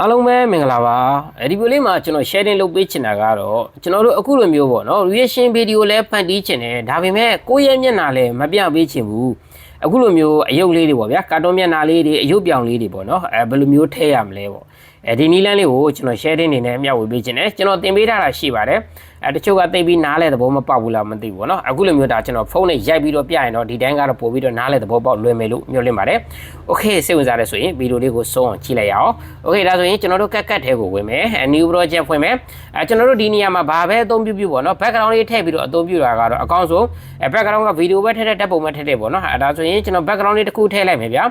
အားလုံးပဲမင်္ဂလာပါအဲဒီဗီဒီယိုလေးမှာကျွန်တော် sharing လုပ်ပေးချင်တာကတော့ကျွန်တော်တို့အခုလိုမျိုးပေါ့နော် reaction video လဲဖန်တီးချင်တယ်ဒါပေမဲ့ကိုယ့်ရဲ့မျက်နှာလဲမပြပေးချင်ဘူးအခုလိုမျိုးအယုတ်လေးတွေပေါ့ဗျာကာတွန်းမျက်နှာလေးတွေအယုတ်ပြောင်လေးတွေပေါ့နော်အဲဘယ်လိုမျိုးထည့်ရမလဲပေါ့အဲဒီနီးလန်းလေးကိုကျွန်တော် sharing နေနဲ့မျှဝေပေးချင်တယ်ကျွန်တော်သင်ပေးထားတာရှိပါတယ် အဲတချို့ကသိပြီးနားလဲသဘောမပေါက်ဘူးလားမသိဘူးပေါ့နော်အခုလိုမျိုးဒါကျွန်တော်ဖုန်းနဲ့ရိုက်ပြီးတော့ပြရင်တော့ဒီတိုင်းကတော့ပို့ပြီးတော့နားလဲသဘောပေါက်လွယ်မယ်လို့မျှော်လင့်ပါတယ်โอเคစိတ်ဝင်စားတယ်ဆိုရင်ဗီဒီယိုလေးကိုဆုံးအောင်ကြည့်လိုက်ရအောင်โอเคဒါဆိုရင်ကျွန်တော်တို့ကတ်ကတ်ထဲကိုဝင်မယ် new project ဖွင့်မယ်အဲကျွန်တော်တို့ဒီနေရာမှာဘာပဲအသုံးပြုပြုပေါ့နော် background လေးထည့်ပြီးတော့အသုံးပြုတာကတော့အကောင့်ဆုံးအဲ background ကဗီဒီယိုပဲထည့်တဲ့တက်ပုံပဲထည့်တဲ့ပေါ့နော်အဲဒါဆိုရင်ကျွန်တော် background လေးတစ်ခုထည့်လိုက်မယ်ဗျာ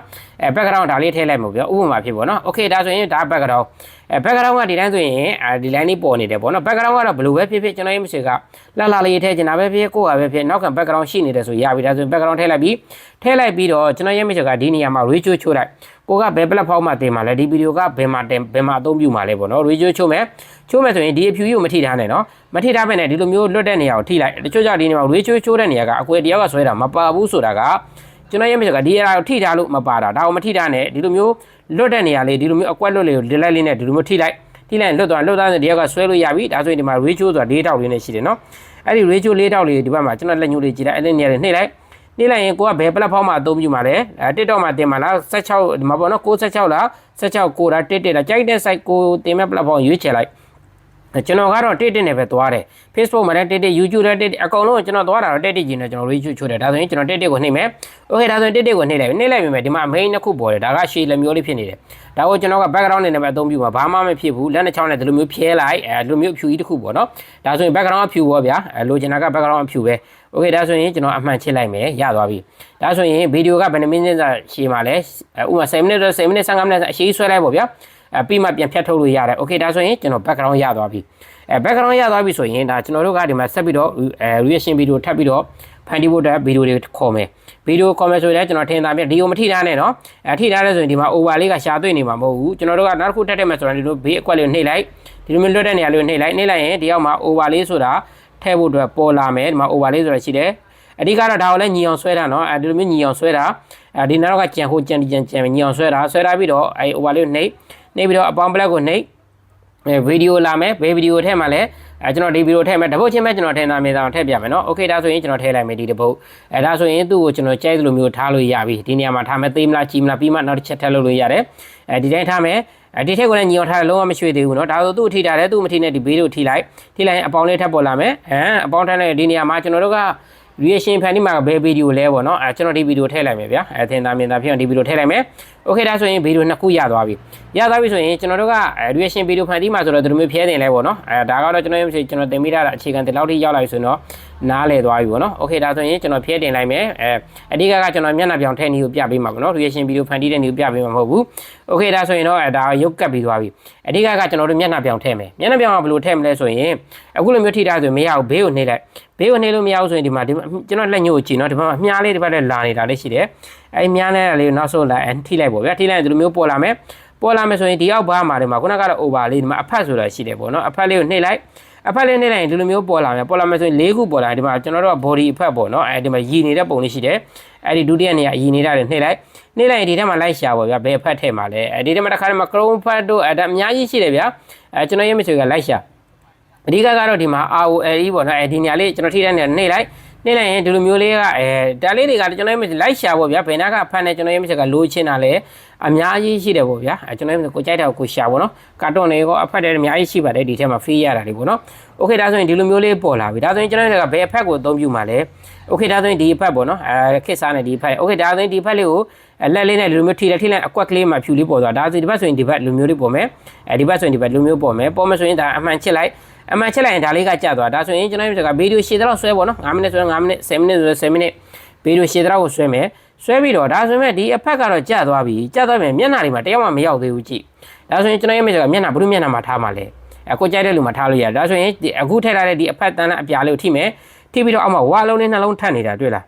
အဲ background ဒါလေးထည့်လိုက်မှာဗျာဥပမာဖြစ်ပေါ့နော်โอเคဒါဆိုရင်ဒါ background အဲ background ကဒီတိုင်းဆိုရင်အဲဒီ line လေးပေါ်နေတယ်ပေါ့နော် background ကတော့ဘယ်လိုပဲဖြစ်ဖြစ်ကျွန်တော်ရဲ့မရှိကလှလှလေးထည့်ချင်တာပဲဖြစ်ကိုယ့်ဟာပဲဖြစ်နောက်က background ရှိနေတယ်ဆိုရပြီဒါဆိုရင် background ထည့်လိုက်ပြီးထည့်လိုက်ပြီးတော့ကျွန်တော်ရဲ့မရှိကဒီနေရာမှာ ratio ချိုးလိုက်ကိုကဘယ် platform မှာတင်မှာလဲဒီဗီဒီယိုကဘယ်မှာတင်ဘယ်မှာအသုံးပြုမှာလဲပေါ့နော် ratio ချိုးမယ်ချိုးမယ်ဆိုရင်ဒီအဖြူကြီးကိုမထိထားနဲ့နော်မထိထားပဲနဲ့ဒီလိုမျိုးလွတ်တဲ့နေရာကိုထိလိုက်တချို့ကြောင့်ဒီနေရာမှာ ratio ချိုးတဲ့နေရာကအကွယ်တယောက်ကဆွဲတာမပါဘူးဆိုတာက ကျွန်တော်ရဲ့မရှိကဒီအရာကိုထိထားလို့မပါတာဒါကိုမထိထားနဲ့ဒီလိုမျိုးလွတ်တဲ့နေရာလေးဒီလိုမျိုးအကွက်လွတ်လေးကိုဒီလိုက်လေးနဲ့ဒီလိုမျိုးထိလိုက်ထိလိုက်လွတ်သွားလွတ်သွားတဲ့တယောက်ကဆွဲလို့ရပြီဒါဆိုရင်ဒီမှာ ratio ဆိုတာ၄တောက်လေးနဲ့ရှိတယ်နော်အဲ့ဒီ ratio ၄တောက်လေးဒီဘက်မှာကျွန်တော်လက်ညှိုးလေးကြည့်လိုက်အဲ့ဒီနေရာလေးနှိပ်လိုက်နှိပ်လိုက်ရင်ကိုကဘယ် platform မှာအသုံးပြုမှာလဲအဲ TikTok မှာတင်မှာလား16ဒီမှာပေါ့နော်96လား16ကိုလား11လားကြိုက်တဲ့ site ကိုတင်မဲ့ platform ရွေးချယ်လိုက် ကျွန်တော်ကတော့တစ်တစ်နဲ့ပဲသွားတယ် Facebook မှာလည်းတစ်တစ် YouTube လည်းတစ်တစ်အကုန်လုံးကျွန်တော်သွားတာတော့တစ်တစ်ကြီးနဲ့ကျွန်တော် reach ချိုးတယ်ဒါဆိုရင်ကျွန်တော်တစ်တစ်ကိုနှိပ်မယ် Okay ဒါဆိုရင်တစ်တစ်ကိုနှိပ်လိုက်နှိပ်လိုက်ပြီမယ်ဒီမှာ main နှစ်ခုပေါ်တယ်ဒါကရှေ့လက်မျိုးလေးဖြစ်နေတယ်ဒါကိုကျွန်တော်က background နေနဲ့ပဲအသုံးပြုမှာဘာမှမဖြစ်ဘူးလက်နှစ်ချောင်းနဲ့ဒီလိုမျိုးဖြဲလိုက်အဲဒီလိုမျိုးအဖြူကြီးတစ်ခုပေါ့နော်ဒါဆိုရင် background အဖြူပေါ့ဗျာအဲလိုချင်တာက background အဖြူပဲ Okay ဒါဆိုရင်ကျွန်တော်အမှန်ချစ်လိုက်မယ်ရသွားပြီဒါဆိုရင်ဗီဒီယိုကဘယ်နှမိနစ်စာရှည်မှာလဲဥပမာ10မိနစ်တော့10မိနစ်15မိနစ်အရှိဆွဲလိုက်ပေါ့ဗျာ အဲပြီးမှပြန်ဖြတ်ထုတ်လို့ရတယ် Okay ဒါဆိုရင်ကျွန်တော် background ရသွားပြီအဲ background ရသွားပြီဆိုရင်ဒါကျွန်တော်တို့ကဒီမှာဆက်ပြီးတော့အဲ reaction video ထပ်ပြီးတော့ဖန်တီးဖို့အတွက်ဗီဒီယိုတွေခေါ်မယ်ဗီဒီယိုခေါ်မယ်ဆိုရင်လည်းကျွန်တော်ထင်သာပြဒီကိုမထိထားနဲ့နော်အဲထိထားလဲဆိုရင်ဒီမှာ over လေးကရှာတွေ့နေမှာမဟုတ်ဘူးကျွန်တော်တို့ကနောက်တစ်ခုတက်တက်မယ်ဆိုရင်ဒီလိုဘေးအကွက်လေးကိုနှိပ်လိုက်ဒီလိုမျိုးလွတ်တဲ့နေရာလေးကိုနှိပ်လိုက်နှိပ်လိုက်ရင်ဒီရောက်မှာ over လေးဆိုတာထည့်ဖို့အတွက်ပေါ်လာမယ်ဒီမှာ over လေးဆိုတာရှိတယ်အဓိကတော့ဒါကိုလည်းညီအောင်ဆွဲတာနော်အဲဒီလိုမျိုးညီအောင်ဆွဲတာအဲဒီနောက်ကကြံဟိုကြံဒီကြံကြံညီအောင်ဆွဲတာဆွဲထားပြီးတော့အဲ over လေးကိုနှိပ် နှိပ်ပြီးတော့အပေါင်း black ကိုနှိပ်အဲဗီဒီယိုလာမယ်ဘယ်ဗီဒီယိုထဲမှာလဲအဲကျွန်တော်ဒီဗီဒီယိုထည့်မယ်တပုတ်ချင်းပဲကျွန်တော်ထည့်သားမြေသားထည့်ပြမယ်နော်โอเคဒါဆိုရင်ကျွန်တော်ထည့်လိုက်မယ်ဒီတပုတ်အဲဒါဆိုရင်သူ့ကိုကျွန်တော်ကြိုက်သလိုမျိုးထားလို့ရပြီဒီနေရာမှာထားမယ်သေးမလားကြီးမလားပြီးမှနောက်တစ်ချက်ထည့်လို့လို့ရတယ်အဲဒီတိုင်းထားမယ်အဲဒီထက်ကလည်းညီအောင်ထားတယ်လုံးဝမရွှေ့သေးဘူးเนาะဒါဆိုသူ့ထိထားတယ်သူ့မထိနဲ့ဒီဘေးတို့ထိလိုက်ထိလိုက်ရင်အပေါင်းလေးထပ်ပေါ်လာမယ်အဲအပေါင်းထပ်နဲ့ဒီနေရာမှာကျွန်တော်တို့က reaction ဖန်ဒီမှာဘယ်ဗီဒီယိုလဲပေါ့နော်အဲကျွန်တော်ဒီဗီဒီယိုထည့်လိုက်မယ်ဗျာအဲသင်သားမြင်သားဖြစ်အောင်ဒီဗီဒီယိုထည့်လိုက်မယ်โอเคဒါဆိုရင်ဗီဒီယိုနှစ်ခုရသွားပြီရသွားပြီဆိုရင်ကျွန်တော်တို့က reaction ဗီဒီယိုဖန်ဒီမှာဆိုတော့ဒီလိုမျိုးဖြဲတင်လဲပေါ့နော်အဲဒါကတော့ကျွန်တော်ရဲ့ကျွန်တော်တင်မိတာအခြေခံဒီလောက်ထိရောက်လာပြီဆိုတော့ နားလဲသွားပြီပေါ့နော်โอเคဒါဆိုရင်ကျွန်တော်ဖြဲတင်လိုက်မယ်အဲအဓိကကကျွန်တော်မျက်နှာပြောင်ထည့်နေကိုပြပေးမှာပေါ့နော် reaction ဗီဒီယိုဖန်တီးတဲ့နေကိုပြပေးမှာမဟုတ်ဘူးโอเคဒါဆိုရင်တော့အဲဒါရုပ်ကပ်ပြီးသွားပြီအဓိကကကျွန်တော်တို့မျက်နှာပြောင်ထည့်မယ်မျက်နှာပြောင်ကဘယ်လိုထည့်မလဲဆိုရင်အခုလိုမျိုးထိထားဆိုမရဘူးဘေးကိုနှိပ်လိုက်ဘေးကိုနှိပ်လို့မရဘူးဆိုရင်ဒီမှာဒီကျွန်တော်လက်ညှို့ကိုကြည့်နော်ဒီမှာမြားလေးဒီဘက်လည်းလာနေတာလေးရှိတယ်အဲဒီမြားလေးလေးနောက်ဆုံးလာထိလိုက်ပေါ့ဗျာထိလိုက်ရင်ဒီလိုမျိုးပေါ်လာမယ်ပေါ်လာမယ်ဆိုရင်ဒီအောက်ဘားမှာဒီမှာခုနကတော့ over လေးဒီမှာအဖတ်ဆိုတာရှိတယ်ပေါ့နော်အဖတ်လေးကိုနှိပ်လိုက် အဖက်လေးနှိပ်လိုက်ရင်ဒီလိုမျိုးပေါ်လာမယ်ပေါ်လာမယ်ဆိုရင်၄ခုပေါ်လာဒီမှာကျွန်တော်တို့က body အဖက်ပေါ့နော်အဲဒီမှာရည်နေတဲ့ပုံလေးရှိတယ်အဲဒီဒုတိယနေရာရည်နေတာတွေနှိပ်လိုက်နှိပ်လိုက်ရင်ဒီထဲမှာလိုက်ရှာပေါ့ဗျာဘယ်အဖက်ထဲမှာလဲအဲဒီထဲမှာတစ်ခါတည်းမှာ chrome ဖက်တို့အဲဒါအများကြီးရှိတယ်ဗျာအဲကျွန်တော်ရေးမချွေကလိုက်ရှာအဓိကကတော့ဒီမှာ ROL ပေါ့နော်အဲဒီနေရာလေးကျွန်တော်ထိတဲ့နေရာနှိပ်လိုက် နှိမ့်လိုက်ရင်ဒီလိုမျိုးလေးကအဲဒါလေးတွေကကျွန်တော်ရဲ့ like share ပေါ့ဗျာဘယ်နာကဖန်တယ်ကျွန်တော်ရဲ့ message ကလိုချင်တာလဲအများကြီးရှိတယ်ပေါ့ဗျာအဲကျွန်တော်ရဲ့ကိုကြိုက်တာကိုကို share ပေါ့နော်ကာတွန်းတွေကောအဖက်တွေအများကြီးရှိပါတယ်ဒီထဲမှာ free ရတာတွေပေါ့နော် okay ဒါဆိုရင်ဒီလိုမျိုးလေးပေါ်လာပြီဒါဆိုရင်ကျွန်တော်ရဲ့ကဘယ်အဖက်ကိုအသုံးပြုမှာလဲ okay ဒါဆိုရင်ဒီအဖက်ပေါ့နော်အဲခက်စားနေဒီအဖက် okay ဒါဆိုရင်ဒီအဖက်လေးကိုလက်လေးနဲ့လူမျိုးထိလိုက်ထိလိုက်အကွက်ကလေးမှာဖြူလေးပေါ်သွားဒါဆိုဒီဘက်ဆိုရင်ဒီဘက်လူမျိုးလေးပေါ်မယ်အဲဒီဘက်ဆိုရင်ဒီဘက်လူမျိုးပေါ်မယ်ပေါ်မယ်ဆိုရင်ဒါအမှန်ချစ်လိုက် အမှန်ချက်လိုက်ရင်ဒါလေးကကျသွားဒါဆိုရင်ကျွန်တော်တို့ကဗီဒီယိုရှည်တော့ဆွဲပေါ့နော်9မိနစ်ဆိုရင်9မိနစ်10မိနစ်ဆိုရင်10မိနစ်ဗီဒီယိုရှည်တော့ကိုဆွဲမယ်ဆွဲပြီးတော့ဒါဆိုရင်ဒီအဖက်ကတော့ကျသွားပြီကျသွားပြီမျက်နှာတွေမှာတယောက်မှမရောက်သေးဘူးကြည့်ဒါဆိုရင်ကျွန်တော်ရဲ့မျက်နှာကမျက်နှာဘုရုမျက်နှာမှာထားမှာလေအခုကြိုက်တဲ့လူမှာထားလို့ရတယ်ဒါဆိုရင်အခုထည့်ထားတဲ့ဒီအဖက်တန်းနဲ့အပြာလေးကိုထိမယ်ထိပြီးတော့အောက်မှာဝါလုံးနဲ့နှလုံးထပ်နေတာတွေ့လား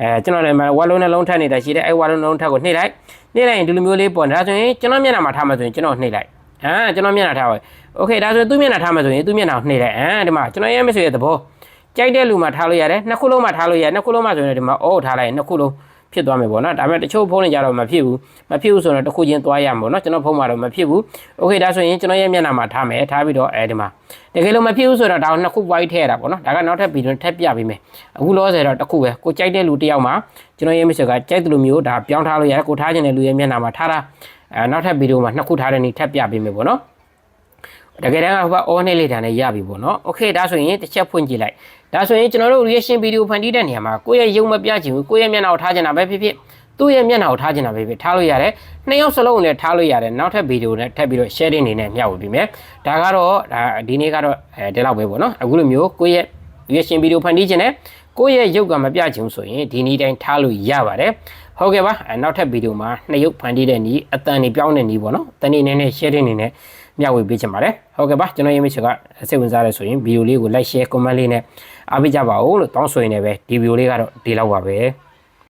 အဲကျွန်တော်လည်းဝါလုံးနှလုံးထပ်နေတာရှိတယ်အဲဝါလုံးနှလုံးထပ်ကိုနှိပ်လိုက်နှိပ်လိုက်ရင်ဒီလိုမျိုးလေးပေါ်ဒါဆိုရင်ကျွန်တော်မျက်နှာမှာထားမှာဆိုရင်ကျွန်တော်နှိပ်လိုက် အာကျွန်တော်မျက်နှာထားပါโอเคဒါဆိုသူ့မျက်နှာထားမှာဆိုရင်သူ့မျက်နှာကိုနှိပ်လိုက်အာဒီမှာကျွန်တော်ရဲ့မဆွေရဲ့သဘောကြိုက်တဲ့လူမှာထားလို့ရတယ်နှစ်ခုလုံးမှာထားလို့ရတယ်နှစ်ခုလုံးမှာဆိုရင်ဒီမှာအော်ထားလိုက်ရင်နှစ်ခုလုံး ဖြစ်သွားမယ်ပေါ့နော်ဒါပေမဲ့တချို့ဖုန်းတွေကြတော့မဖြစ်ဘူးမဖြစ်ဘူးဆိုတော့တစ်ခုချင်းသွားရမှာပေါ့နော်ကျွန်တော်ဖုန်းမှာတော့မဖြစ်ဘူးโอเคဒါဆိုရင်ကျွန်တော်ရဲ့မျက်နှာမှာထားမယ်ထားပြီးတော့အဲဒီမှာတကယ်လို့မဖြစ်ဘူးဆိုတော့ဒါကိုနှစ်ခု white ထည့်ရတာပေါ့နော်ဒါကနောက်ထပ်ဗီဒီယိုထပ်ပြပေးမယ်အခုလောဆယ်တော့တစ်ခုပဲကိုကြိုက်တဲ့လူတစ်ယောက်မှာကျွန်တော်ရဲ့ message ကကြိုက်တဲ့လူမျိုးဒါပြောင်းထားလို့ရတယ်ကိုထားခြင်းတဲ့လူရဲ့မျက်နှာမှာထားတာအဲနောက်ထပ်ဗီဒီယိုမှာနှစ်ခုထားတဲ့နေ့ထပ်ပြပေးမယ်ပေါ့နော် တကယ်တမ်းကဟိုက all နဲ့လေတာနဲ့ရပြီပေါ့နော်။ Okay ဒါဆိုရင်တစ်ချက်ဖွင့်ကြည့်လိုက်။ဒါဆိုရင်ကျွန်တော်တို့ reaction video ဖန်တီးတဲ့နေရာမှာကိုယ့်ရဲ့ရုပ်မပြချင်ဘူးကိုယ့်ရဲ့မျက်နှာကိုထားချင်တာပဲဖြစ်ဖြစ်သူ့ရဲ့မျက်နှာကိုထားချင်တာပဲဖြစ်ထားလို့ရတယ်။နှစ်ယောက်စလုံးနဲ့ထားလို့ရတယ်။နောက်ထပ် video နဲ့ထပ်ပြီးတော့ sharing နေနဲ့မျှဝေပေးမယ်။ဒါကတော့ဒါဒီနေ့ကတော့အဲဒီလောက်ပဲပေါ့နော်။အခုလိုမျိုးကိုယ့်ရဲ့ reaction video ဖန်တီးချင်တယ် ကိုယ့်ရဲ့ရုပ်ကမပြချင်ဘူးဆိုရင်ဒီနေ့တိုင်းထားလို့ရပါတယ်။ဟုတ်ကဲ့ပါအဲနောက်ထပ်ဗီဒီယိုမှာနှစ်ရုပ်ဖန်တီးတဲ့နီးအတန်နေပြောင်းတဲ့နီးပေါ့နော်။တန်နေနေနဲ့ sharing နေနဲ့မျှဝေပေးချင်ပါတယ်ဟုတ်ကဲ့ပါကျွန်တော်ရဲ့မိတ်ဆွေကစိတ်ဝင်စားရဆိုရင်ဗီဒီယိုလေးကို like share comment လေးနဲ့အားပေးကြပါဦးလို့တောင်းဆိုရင်လည်းပဲဒီဗီဒီယိုလေးကတော့ဒီလောက်ပါပဲ